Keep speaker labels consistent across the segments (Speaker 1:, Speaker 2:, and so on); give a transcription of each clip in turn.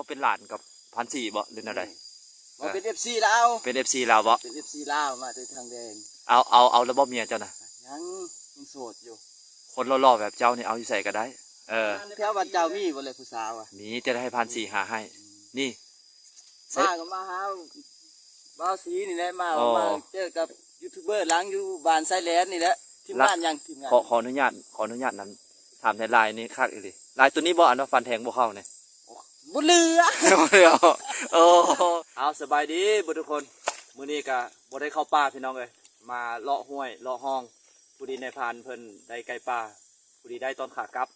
Speaker 1: เจ้าเป็นหลานกับพันสี่บ่หรืออะไร
Speaker 2: มาเป็นเอฟซีลาว
Speaker 1: เป็น FC ลาวบ่
Speaker 2: เป็นเอฟซีลาวมาจากทางแดง
Speaker 1: เอาเอาเอาแล้วบ่เมียเจ้านะ
Speaker 2: ยังยังโสดอยู่
Speaker 1: คนหล่อๆแบบเจ้านี่เอาอยู่ใส่ก็ได้ เออ
Speaker 2: แถวบ้านเจ้ามีบ่เลยผู้สาวอะ
Speaker 1: มีจะได้ให้พันสี่หาให้ นี่
Speaker 2: มาก็มาหาบ้าวสีนี่แหละมา
Speaker 1: อ๋อ
Speaker 2: มาเจอกับยูทูบเบอร์หล้างอยู่บ้านไซแลนด์นี่แหละทีมงานยังทีมงาน
Speaker 1: ขอขออนุญาตขออนุญาตนั้นถามในไลน์นี่คักอีหลีไลน์ตัวนี้บ่อันว่าฟันแทงบ่เข้าเนี่ย
Speaker 2: บุญเรือ
Speaker 1: โอ้เอาสบายดีบุทุกคนมื้อนี้ก็บ่ได้เข้าป่าพี่น้องเอ้ยมาเลาะห้วยเลาะห้องผู้ดีในพรานเพิ่นได้ไก่ป่าผู้ดีได้ตอนขากลับ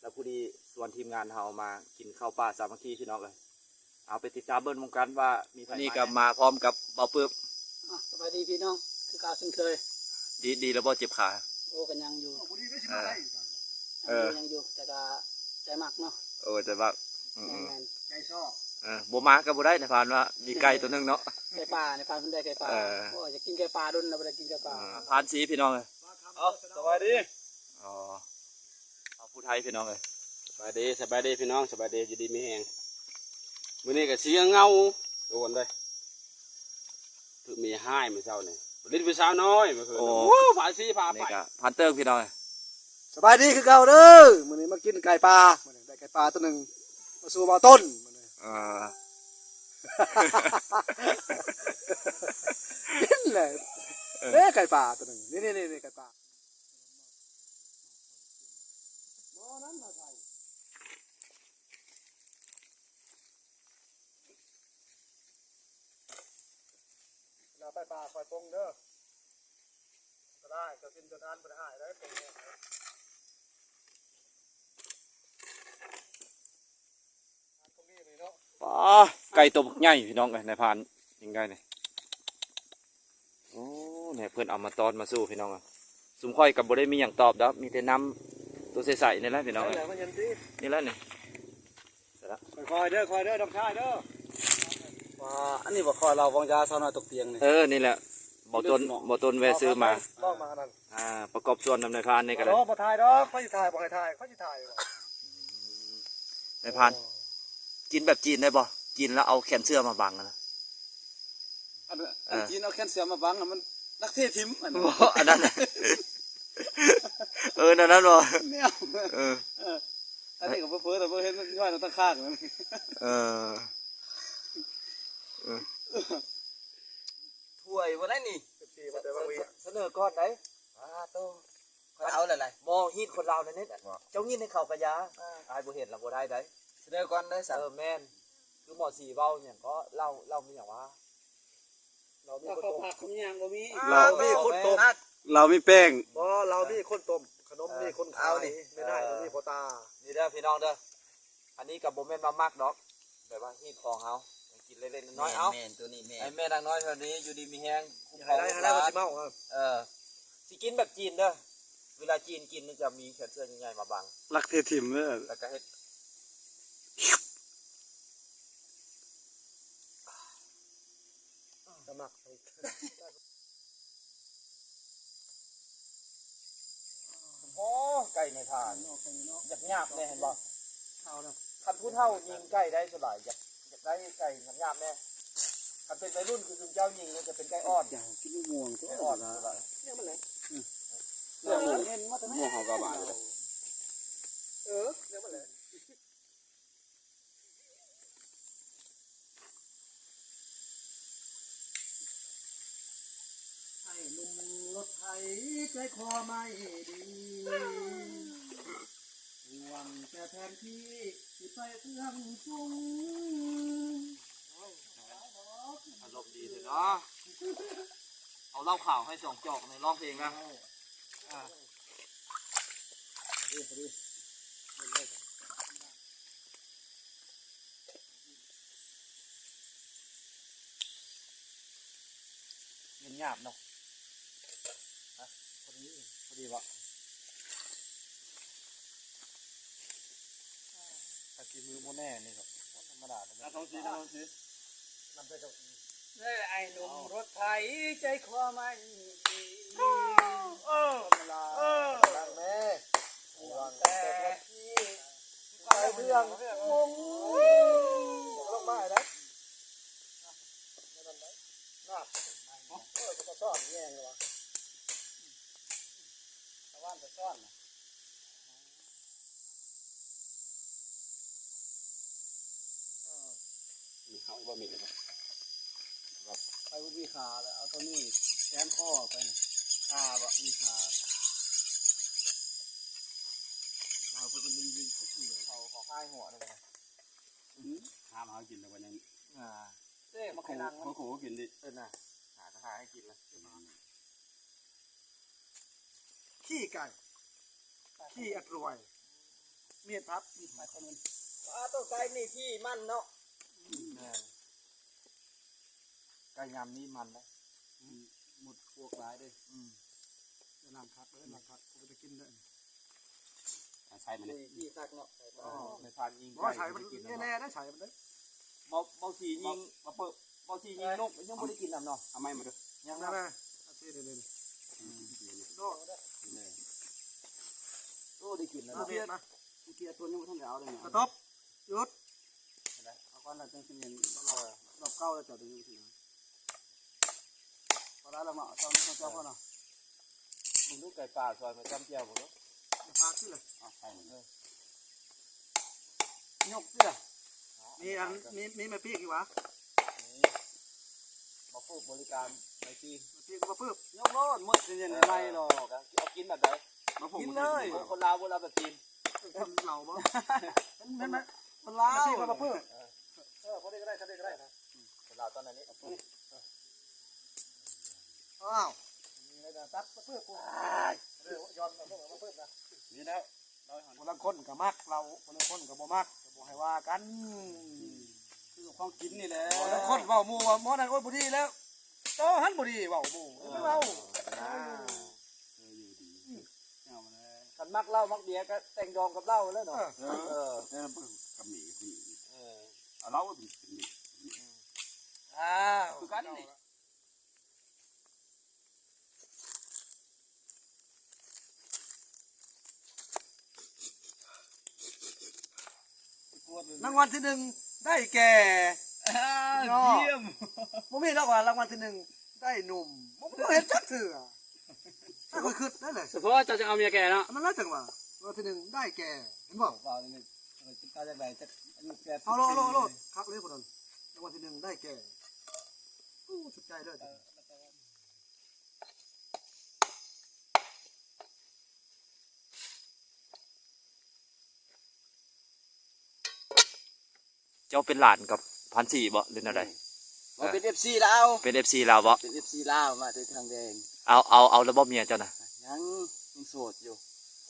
Speaker 1: แล้วผู้ดีส่วนทีมงานเฮามากินข้าวป่าสามัคคีพี่น้องเอ้ยเอาไปติดตามเบิ่งวงกันว่ามีนี่ก็มาพร้อมกับเบาปึ๊บ
Speaker 3: อะสบายดีพี่น้องคือเก่าวเช่นเคย
Speaker 1: ดีดีแล้วบ่เจ็บขา
Speaker 3: โอ้กันยังอยู่
Speaker 1: เออเออ
Speaker 3: ยังอยู่แต่ก็ใจมักเนาะ
Speaker 1: เออแต่ว่าอื ม
Speaker 3: แมน
Speaker 2: ใจชอบ
Speaker 1: เออบ่มาก็บ่ได้ในพรานว่ามีไก่ตัวหนึงเนาะ
Speaker 3: ไก่ป่าในฟาร์มเพิ่นได้ไก่ป่า
Speaker 1: เออ
Speaker 3: โอ้ยจะกินไก่ป่าดุนนะบ่ได้กินไก่ป่า
Speaker 1: อ่าพานสีพี่น้องเอ้ย
Speaker 2: เอาสบายดี
Speaker 1: อ๋อเอาผู้ไทยพี่น้องเอ้ย
Speaker 4: สบายดีสบายดีพี่น้องสบายดีอยู่ดีมีแหงมื้อนี้ก็เสียงเงาโดนเลยคือมีให้มื้อเช้านี่ลิ้นผู้สาวน้อยเมื่อคืน
Speaker 1: โอ้
Speaker 4: โอ้ผาสีผา
Speaker 1: นี่
Speaker 4: ไป
Speaker 1: ก็พันเติ้งพี่น้องเอ้ย
Speaker 2: สบายดีคือเก่าเด้อมื้อนี้มากินไก่ปลามื้อนี้ได้ไก่ปลาตัวหนึ่ง มาสู่มาต้นมื้อนี้
Speaker 1: เออ
Speaker 2: กินเลยเอ้ไก่ปลาตัวหนึงนี่นี่นี่นี่ไก่ปลาเราไปป่าคอยปงเด้อก็ได้ก็กินจนทานบ่ได้หายได้ปงเนี่ย
Speaker 1: ป้า ไก่ตัวบักใหญ่พี่น้องเอ้ยในพานยังไงเนี่ยโอ้เนี่ยเพื่อนเอามาตอนมาสู้พี่น้องอะสุมค่อยกับบ่ได้มีอย่างตอบดอกมีแต่น้ำตัวใสๆนี่แหละพี่น้องเอ้ย
Speaker 2: มันยันดี
Speaker 1: นี่แหละนี่
Speaker 2: คอยเด้อคอยเด้อดอกชายเด้อว่าอันนี้บ่คอยเราวางยาสาวน้อยตกเตียงนี่
Speaker 1: เออนี่แหละบ่ต้นบ่ต้นแวะซื้อมา
Speaker 2: ต้องมานั่น
Speaker 1: อ่าประกอบส่วนนำในพานนี่ก็ได้
Speaker 2: ดอกบ่ถ่ายดอกเขาสิถ่ายบ่ให้ถ่ายเขาสิถ่ายว่ะ
Speaker 1: ในพานกินแบบจีนได้บ่ กินแล้วเอาแขนเสื้อมาบังอะนะ
Speaker 2: อันอันจีนเอาแคลเซียมมาบังอะมันนักเทศทิมอันนั้น
Speaker 1: บ่อันนั้นน่ะเออนั่นนั่นบ่
Speaker 2: แนว
Speaker 1: เออ
Speaker 2: อันนี้ก็เพ้อๆแต่เพ้อเห็นย่อยตั้งข้างนั่น
Speaker 1: เออ
Speaker 2: ถ้วยบ่ได้นี่เสนอก่อนได้อ่าโตเอาหลาย
Speaker 1: มอฮีดคนลาวนั่นนี่เจ้ายินให้เขากระยาอายบ่เห็นแล้วบ่ได้ได้
Speaker 2: ๆเสนอก่อนได้สั
Speaker 1: เออแม่น คือหมอสีเว้าเนี่ยก็เล่าเล่ามีอย่างว่า เรามี
Speaker 3: ถ้า
Speaker 1: คน
Speaker 3: เขา
Speaker 1: ตก
Speaker 3: ผักเขายังบ่มี
Speaker 2: เรา มีคนต้ม
Speaker 4: เรามีแป้ง
Speaker 2: บ่เรามีคนต้มขนมมีคนขายไม่ได้เรามีพ่อตา
Speaker 1: นี่เด้อพี่น้องเด้อ อันนี้กับบ่แม่นมามักดอกแบบว่าฮีดของเฮากินเล็กๆน้อยๆเอา
Speaker 2: แม่นตัวนี้แม่
Speaker 1: ไอ้แม่นางน้อยเท่านี้อยู่ดีมีแฮงคุ้มคร
Speaker 2: ให้
Speaker 1: อง
Speaker 2: ได้
Speaker 1: ลูกหลาน
Speaker 2: ให้ได้มันสิเมาครับ
Speaker 1: เออสิกินแบบจีนเด้อ เวลาจีนกินนี่จะมีแขนเสื้อใหญ่ๆมาบัง
Speaker 4: รักเทศทิมเด้อ
Speaker 1: แล้วก็เฮ็ด โอ้ไก่ในทานอยากหยาบแน่เห็นบ่
Speaker 3: เอาเนาะ
Speaker 1: คันผู้เฒ่ายิงไก่ได้สบายอยากอยากได้ไก่หยาบๆแน่คันเป็นวัยรุ่นคือคุณเจ้ายิงเนี่ยจะเป็นไก่อ่อน
Speaker 4: อย่างกินม่วง
Speaker 1: ไก่อ่อนสบาย
Speaker 3: เรื่องมันไหน
Speaker 4: เรื่องม่วงม่วงเฮาก็บาดเลย
Speaker 2: เออเดี๋ยวมาเลย
Speaker 3: ไอ้หนุ่มรถไถ ใจคอไม่ดีห่วงแต่แทนที่สิไปเครื่องจุง
Speaker 1: อารมณ์ดีเลยเนาะเอาเล้าข่าวให้สองจอกในร้องเพลงนะเงียบหยาบเนาะ ดีวะตะกี้มือโมแน่นี่ครับธรรมดาเลยนะ
Speaker 2: ท้องสีท้องสี
Speaker 1: นำไป
Speaker 3: กับนี่ไอ้หนุ่มรถไทยใจคอมันดี
Speaker 2: เออเออแม่
Speaker 3: ห่งแต่ที่ไปเรื่องงง
Speaker 2: ลงมาได้น่าเออก็ชอบแย่งเลยวะ ตะวันจะซ่อนนะ
Speaker 4: นี่เขาบ่มีเลยครับ
Speaker 2: ไปบุบีขาเลยเอาตัวนี้แขนข้อไปขาบะมีขาเราเพิ่งเป็นลิงๆทุกทีเขาขาค่ายหัวเลยนะ
Speaker 4: ห้ามเขากินแล้ววันนี้
Speaker 2: อ่าเต้มา
Speaker 4: ขา
Speaker 2: ไข่นังมัน
Speaker 4: เขาโขกินดิ
Speaker 2: เป็นน่ะหากระหาให้กินเลย ขี้ไก่ ขี้อัดรวย เมียดพับมีดมาคนนึง
Speaker 3: อ่าตัวไก่นี่ที่มันเนาะ
Speaker 2: ไก่ยำนี่มันนะหมดพวกร้ายเลยอืมจะนำพักเลยนำพักกูจะกินได้
Speaker 4: ใช่มัน
Speaker 3: นี่
Speaker 4: นี่
Speaker 3: ที่คักเนาะ
Speaker 2: อ๋อ
Speaker 1: ในพานยิง
Speaker 2: เพราะว่าใช้มันแน่ๆนะใช้มันได้
Speaker 1: เบาเบาสียิงมาเปิดเบาสียิงนกยังไม่ได้กินน้ำเนาะ
Speaker 4: เอาไม้มาดู
Speaker 2: ยังนะแม่เอาเดี๋ยวเดี๋ยว เดี๋ยวโดด
Speaker 1: ได้กินแล้ว
Speaker 2: เกียดมา
Speaker 4: เกียร์ตัวนี้มันท่านเอาเลย
Speaker 2: กระทบหยุดเอาก้อนละจังสิเงินรอบเก้าแล้วจอดตรงนี้สิพอแล้วเรามาเอาเจ้านี้เจ้าก่อนเนาะ
Speaker 1: มึงลูไก่ป่าซอยมาจำเจียวผมเนาะ
Speaker 2: ปลาขึ้นเลย
Speaker 4: เอาใช่มันเลย
Speaker 2: ยกเสิล่ะมีอันมีมีม่พี่กี่วะ
Speaker 1: พูดบริการไปจีน
Speaker 2: แม่พี่ก็มาเพิ่ม
Speaker 1: ยกโลดมืดเย็นๆไรหรอกเอากินแบบไหน
Speaker 2: กินเลย
Speaker 1: คนลาวคนลาวแบบจีน
Speaker 2: คนเหล่าบ่
Speaker 1: เป็นเป็นไหม
Speaker 2: คนลาวแม่พี่ก็มาเพิ่ม
Speaker 1: เออคนนี้ก็ได้คนนี้ก็ได้นะคนลาวตอนนั้นนี้
Speaker 2: อ้าวมีอะไรจะตัดมาเพิ่มกูเดี๋ยวยอมมาเพิ่มมาเพิ่มนะ
Speaker 4: นี่แล้ว
Speaker 2: คนละคนกับมักเราคนละคนกับบ่มักก็บ่ให้ว่ากัน
Speaker 4: คือของกินนี่แหละ
Speaker 2: คนละคนเว้าหมู่ว่าหมอนั่นโอ้ยบ่ดีแล้ว โตหันบ่ดีเว้าหมู่ไม่เว้า
Speaker 4: เอออยู่ดีเอามาเลย
Speaker 1: ขันมักเหล้ามักเบียร์ก็แต่งดองกับเหล้าแล้วเนาะ
Speaker 2: เออ
Speaker 1: เออ
Speaker 4: แล้วมันกับหมีคุณ
Speaker 1: เออ
Speaker 4: เอาเราเป็นเป็นหมี
Speaker 2: อ้าว
Speaker 4: คือกันนี่
Speaker 2: รางวัลที่หนึ่งได้แก่
Speaker 1: เยี่ยม
Speaker 2: บ่มีดอกว่ารางวัลที่หนึ่งได้หนุ่มบ่บ่เห็นจักเถื่อถ้าค่อยคิดได้เลย
Speaker 4: เฉพาะจะจะเอาเมียแกเนาะ
Speaker 2: อันนั้นแล้วจังว่ารางวัลที่หนึ่งได้แก่เห็นบ่
Speaker 3: เปล่านี่จิตตาจากไหนจะอันนี้แก
Speaker 2: เอาโลโลโลคักเลยพุ่นนรางวัลที่หนึ่งได้แก่โอ้สุดใจเลย
Speaker 1: เจ้าเป็นหลานกับ พันสี่บ่หรืออะไร
Speaker 3: มาเป็นเอฟซีลาว
Speaker 1: เป็นเอฟซีลาวบ่
Speaker 3: เป็นเอฟซีลาวมาจากทางแดง
Speaker 1: เอาเอาเอาแล้วบ่เมียเจ้านะ
Speaker 3: ยังยังโสดอยู่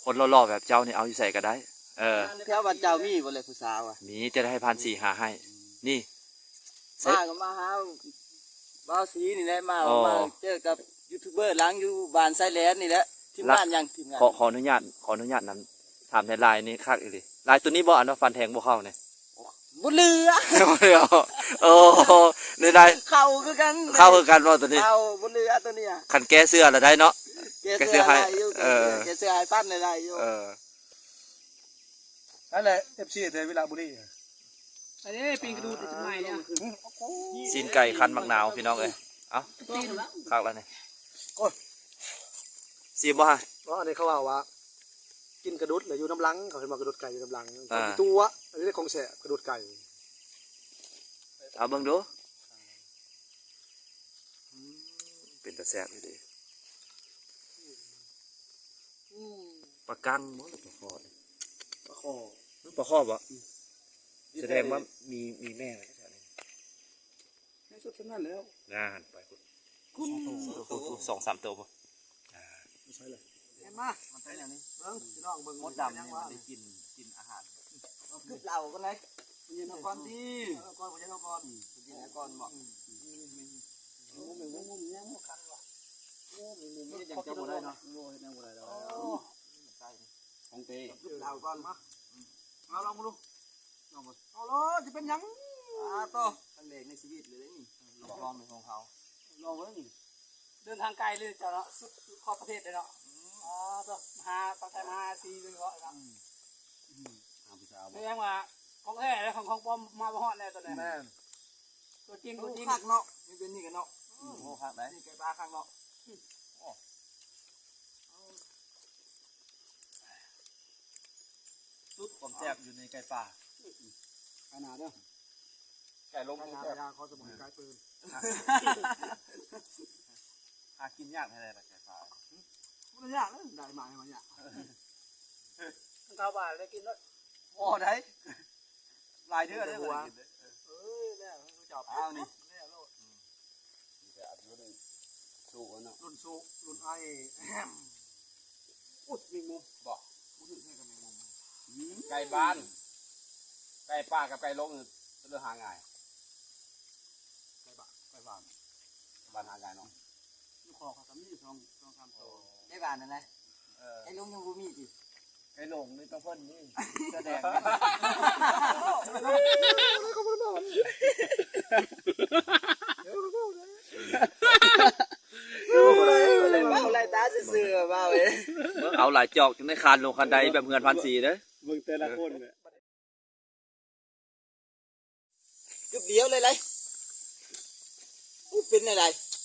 Speaker 1: คนหล่อๆแบบเจ้านี่เอาอยู่ใส่ก็ได้ เออ
Speaker 3: แถวบ้านเจ้ามีบ่เลยผู้สาวอะ
Speaker 1: มีจะได้ให้พันสี่หาให้ นี่เสร็จ
Speaker 3: มาก็มาหาบ้าวสีนี่แหละมา
Speaker 1: อ๋อ
Speaker 3: มาเจอกับยูทูบเบอร์หลังอยู่บ้านไซแลนด์นี่แหละทีมงานยังทีมงาน
Speaker 1: ขอขออนุญาตขออนุญาตนั้นถามในไลน์นี่คักอีหลีไลน์ตัวนี้บ่อันว่าฟันแทงบ่เข้าเนี่ย
Speaker 3: บุเรือ
Speaker 1: โอ้ในไลน์
Speaker 3: เข้าคือกัน
Speaker 1: เข้าคือกันว่าตัวนี้
Speaker 3: เข้าบุเรือตัวเนี้ย
Speaker 1: คันแก้เสื้อละได้เนาะ
Speaker 3: แก
Speaker 1: แกเสื้
Speaker 3: เสื้
Speaker 1: อ
Speaker 3: อ
Speaker 1: ให้
Speaker 3: ให้อยู่
Speaker 1: เออ
Speaker 3: แกเสื้อให้ปั้นได้อยู่
Speaker 1: เออ
Speaker 2: นั่นแหละ FC เทวิลาบุรี
Speaker 5: อันนี้ปีนกระดูกติดไม้เนี่ย
Speaker 1: ซีนไก่คันมักนาวพี่น้องเอ้ยเอ้าคักแล้วนี่ซีบ่ฮะ
Speaker 2: เพราะอันนี้เขาว่าว่า กินกระดุดหรืออยู่น้ำลังเขาเห็นว่ากระดุดไก่อยู่น้ำลัง
Speaker 1: อ่า
Speaker 2: ตัวอันนี้ของแสบกระดุดไก่
Speaker 1: เอาเบิ่งดูเป็นตาแซ่บอยู่ดิปลากังบ่หรือปลาคอเนี่ย
Speaker 2: ปลาคอ
Speaker 1: ปลาคอบ่แสดงว่ามีมีแม่ไว้แถวนี้
Speaker 2: ไม่สุดเท่านั้นแล้ว
Speaker 1: งานไปคุณสองสามตัวป่ะ
Speaker 2: ไม่ใช่เลย เห็นมามันเป็นอย่างนี้เบิ้งพี่น้องเบิ้ง
Speaker 1: มดดำเนี่ยมันได้กินกินอาหาร
Speaker 3: คือเหล่ากันเลย
Speaker 2: ยินเอาก่อนดีเอาก่อนผมยินเอาก่อน
Speaker 3: กินแล้วก่อนบอก
Speaker 2: ยังจะบ่ได้เนาะโอ้ยยังบ่ได้ดอก
Speaker 4: ของเต้
Speaker 2: เหล่าก่อนมาเอาลองมาดูลองมาเอาเลยจะเป็นหยัง
Speaker 3: อ่าโตครั้งแรกในชีวิตเลยนี่ลองในของเขา
Speaker 2: ลองไว้นี่
Speaker 5: เดินทางไกลเลยเจ้าเนาะสุดขอบประเทศเลยเนาะ อ๋อตัวมาหาปลาไทยมาหาซีเลยเนาะ
Speaker 4: เอาผู้สาว
Speaker 5: นี่ยังว่าของแท้แล้วของของปลอมมาบ่ฮอดแน่ตัวนี้
Speaker 2: แม่น
Speaker 5: ตัวจริงตัวจริง
Speaker 2: คักเนาะนี่เป็นนี่กันเนาะ
Speaker 3: โอ้ครับไหน
Speaker 2: นี่ไก่ปลาคักเนาะ
Speaker 1: สุดความแซ่บอยู่ในไก่ป่า
Speaker 2: ขนาดเด้อ
Speaker 4: ไก่ลง
Speaker 2: ขนาด
Speaker 4: แซ่บ
Speaker 2: ยาเขาสมุนไพรปืน
Speaker 1: หากินยากแท้ๆล่ะไก่ป่า
Speaker 2: มันยากเลยได้มาให้มันยาก
Speaker 5: ข้าวบานได้กินแล้ว
Speaker 1: โอ้ได้หลายเดือนแล้วบ่ได้กินเด้อ
Speaker 2: เอ้ยแม่รู้จัก
Speaker 1: อ้าวนี่
Speaker 2: แม่โลด
Speaker 4: แต่อายุนึงสู้กันเนาะ
Speaker 2: รุ่นสุรุ่นไอ้แฮมอุ๊ยมีมุม
Speaker 4: บอก
Speaker 2: รู้สึกให้กับแมงมุม
Speaker 4: ไก่บ้าน ไก่ป่ากับไก่ลงนี่เรื่องหาง่าย
Speaker 2: ไก่บะไก่บ้าน
Speaker 4: บ้านหาง่ายเนาะ
Speaker 2: ลูกคอเขาทำนี่สองสองสามโต
Speaker 3: ได้บานนั่นนะ
Speaker 1: เออ
Speaker 3: ไอ้ลุงยังบ่มีติ
Speaker 1: ไก่หลงนี่ต้องเพิ่นนี่แสดง
Speaker 3: เลยเมาไรตาซื่อๆเมาเอ้ย
Speaker 1: เบิ่งเอาหลายจอกจึงได้คานลงคันใดแบบเฮือนพันสีเด้อ
Speaker 2: เบิ่งแต่ละคนเนี่ย
Speaker 3: กึบเดียวเลยเลยอู้เป็นอะไร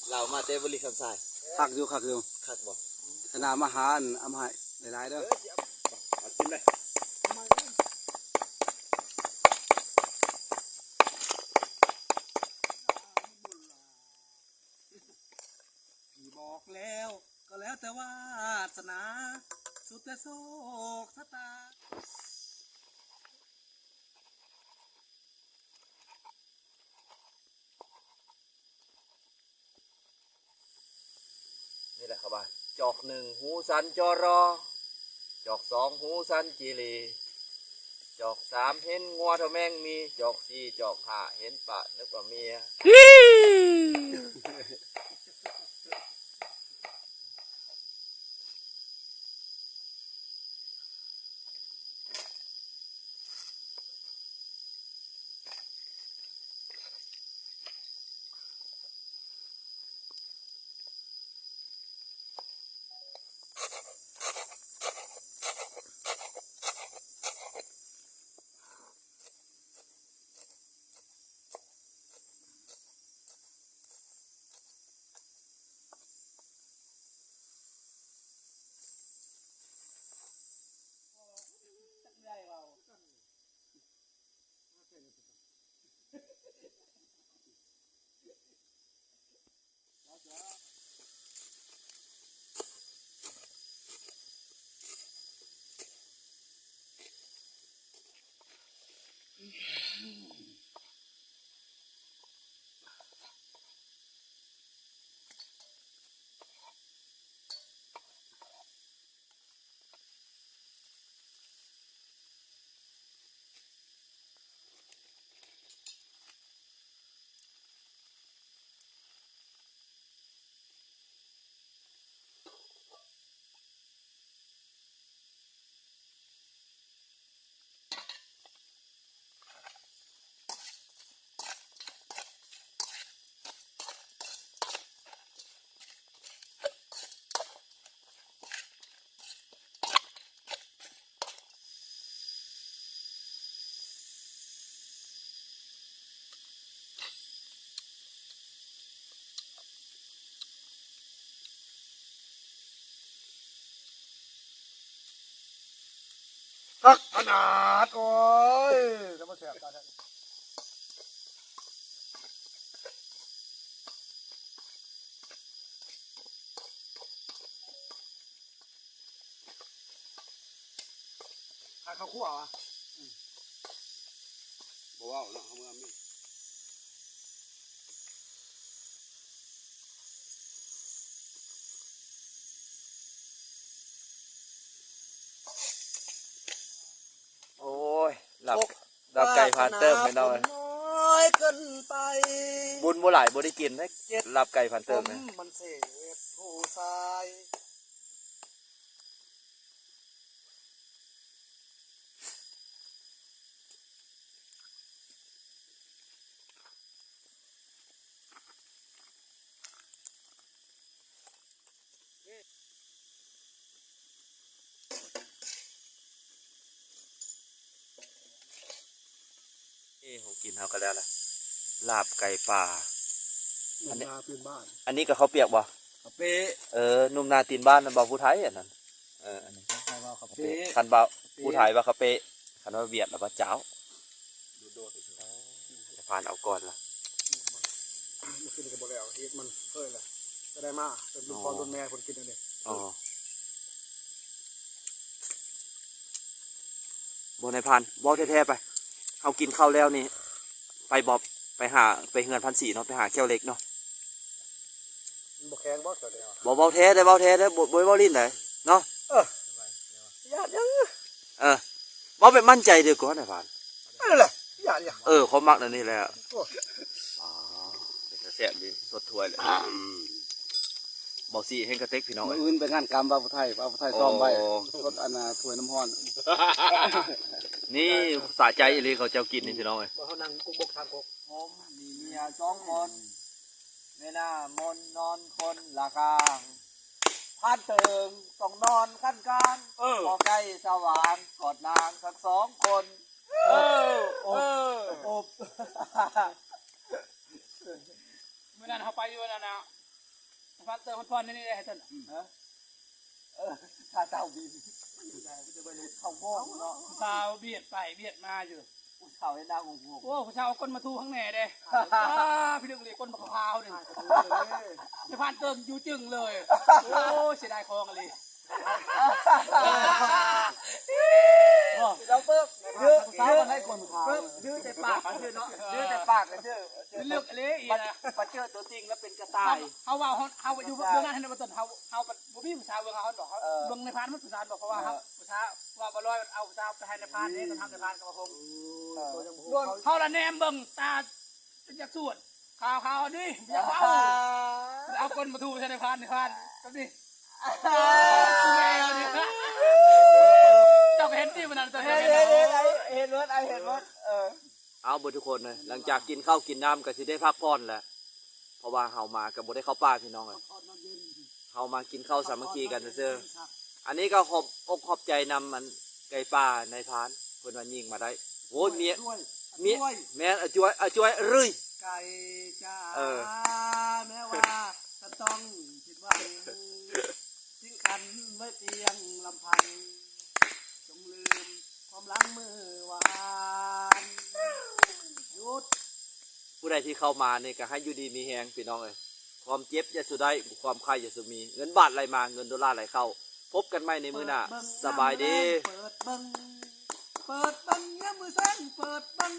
Speaker 3: เรามาเตบริคำสาย
Speaker 2: คักอยู่คักอยู่
Speaker 3: คักบ่
Speaker 2: ขนาดมาหาอันอำหายหลายๆเด้อ
Speaker 4: เอากินเลย
Speaker 5: พี่บอกแล้ว ก็แล้วแต่ว่าสนา สุดแต่โศกชะตา
Speaker 1: นี่แหละครับว่า จอกหนึ่งหูสันจอรอ จอกสองหูสันจีรีจอกสามเห็นงัวท่าแมงมี จอกสี่จอกห้าเห็นปะนึกว่าเมีย
Speaker 2: คักขนาด โอ้ยจะมาแสบตาแท้หาข้าวคั่วอะ
Speaker 4: บอกว่าเนาะเอามือเอามีด
Speaker 1: โอ้ยหลับหลับไก่พานเติมไม่ได้
Speaker 3: น้อยเกินไป
Speaker 1: บุญบ่หลายบ่ได้กินได้หลับไก่พานเติม
Speaker 2: ผ
Speaker 1: นะ
Speaker 2: มันเสพผู้ชาย
Speaker 1: นี่ผม กินเฮาก็แล้วล่ะลาบไก่ป่า
Speaker 2: มันมาพื้นบ้าน
Speaker 1: อันนี้ก็ข้าวเปียกบ่
Speaker 3: กะเป๊ะ
Speaker 1: เออหนุ่มนาตีนบ้านนั่นบ่าวผู้ไทยอันนั้นเอออันนี้
Speaker 3: ใครว่ากะ
Speaker 1: กะ
Speaker 3: เป๊ะ
Speaker 1: เปะคันบ่าวผู้ไทยว่าคาเปะคันว่าเวียดแล้วว่าเจ้าจะผ่านเอาก่อนล่ะ
Speaker 2: มันขึ้นกับบ่แล้วเฮ็ดมันเคยแหละก็ได้มาเป็นลูกพ่อต้นแม่คนกินอันนี้
Speaker 1: อ๋อบ่ในพันบ่แท้ๆไปเฮากินข้าวแล้วนี่ ไปบอบไปหาไปเฮือนพันสีเนาะไปหาแก้วเล็กเนาะ
Speaker 2: มันบ่แข็งบ่เสียแล้ว
Speaker 1: บ่เว้าแท้ได้อเว้าแท้ได้อบ่บ่เว้าลิ้นได้เนาะ
Speaker 2: ญาติยัง
Speaker 1: เออเว้าแบบมั่นใจเด้อก่อนนะพัน
Speaker 2: นั่นแหละญาติยัง
Speaker 1: เออเขามักนั่นนี่แหละ
Speaker 2: โอ้
Speaker 1: อ๋อเป็นกระแสบดีสดถ้วยเลย บ่สีเฮงกระเต็กพี่น้อง
Speaker 3: มื้
Speaker 1: เอ้
Speaker 3: อยอื่นไปงานกรรมบ่าวผู้ไทยบ่าวผู้ไทยซ้อมไว้
Speaker 1: โอ้
Speaker 3: รถอันน่ะถ้วยน้ำร้อน
Speaker 1: นี่สะใจอีหลีเขาเจ้ากินนี่พี่น้องเอ้ย
Speaker 2: บ่เฮานั่งกุกบกทางกก
Speaker 3: ผมมีเมียสองคนแม่น่ามนนอนคนละกางพานเติงต้องนอนขั้นกลางพอใกล้สว่างกอดนางทั้งสองคน เออเอออบ
Speaker 5: เมื่อนั้นเขาไปอยู่นั่นนะ พันเติมพันพรนี่นี่ให้ท่าน
Speaker 3: เออข้าเจ้าบินจะไปเลยเข้าโง่เนาะ
Speaker 5: สาวเบียดไปเบียดมาอยู่
Speaker 3: ผู้เฒ่าให้นางงง
Speaker 5: โอ้ผู้ชายเอาก้นมาทูข้างแหน่เด้พี่ดึงเลยก้นมะพร้าวหนึ่งจะพันเติมอยู่จึงเลย โอ้เสียดายคองเลย
Speaker 3: เราเพิ่มยื้อยื้อให้คนขาวยื้อแต่ปากชื่อเนาะยื้อแต่ปากเลยชื่อ
Speaker 5: เลือกเลยอีนะ
Speaker 3: ปัจเจอตัวจริงแล้วเป็นกระต่าย
Speaker 5: เขาว่าเขาเขาอยู่เบื้องหน้าให้ในบัตรเขาเขาบุบี้ผู้ชายเบื้องเขาบอกเขาเบื้องในพานมันผู้ชายบอกเพราะว่าเขาผู้ชายว่าบอลอยเอาผู้ชายไปให้ในพานนี่ก็ทำในพานกับพง
Speaker 3: รวม
Speaker 5: เขาละแนมเบิ่งตาเป็นจากสวดข่าวข่าวดิอย่าเอาเอาคนมาทูใช่ในพานในพานก็ดิ แมวเนี่ยเจ้าก็เห็นที่มันนั่นเจ้าเห็
Speaker 3: เห็
Speaker 5: นเห็น
Speaker 3: เห็นเห็นรถไอเห็นรถเออ
Speaker 1: เอาบดทุกคนเลยหลังจากกินข้าวกินน้ำก็สิได้พักผ่อนแหละเพราะว่าเฮามากับบ่ได้เข้าป่าพี่น้องเลยเฮามากินข้าวสามัคคีกันเซื่ออันนี้ก็ขอบอกขอบใจนำมันไก่ป่าในพานเพิ่นว่ายิงมาได้โอ้ยเมียเมียแม่อจวยอจวยรื่อย
Speaker 3: ไก่จ้า
Speaker 1: เออ
Speaker 3: แม้ว่าจะต้องผิดวัง ทิ้งขันไว้เพียงลำพัง จงลืมความหลังมือหวานหยุด
Speaker 1: ผู้ใดที่เข้ามานี่ก็ให้อยู่ดีมีแฮงพี่น้องเอ้ยความเจ็บอย่าสุดได้ความไข้อย่าสุดมี เงินบาทไหลมาเงินดอลลาร์ไหลเข้า พบกันใหม่ในมื้อหน้าสบายดี
Speaker 3: เปิดเบังเปิดเบังเนี่ยามมือแสงเปิดเบัง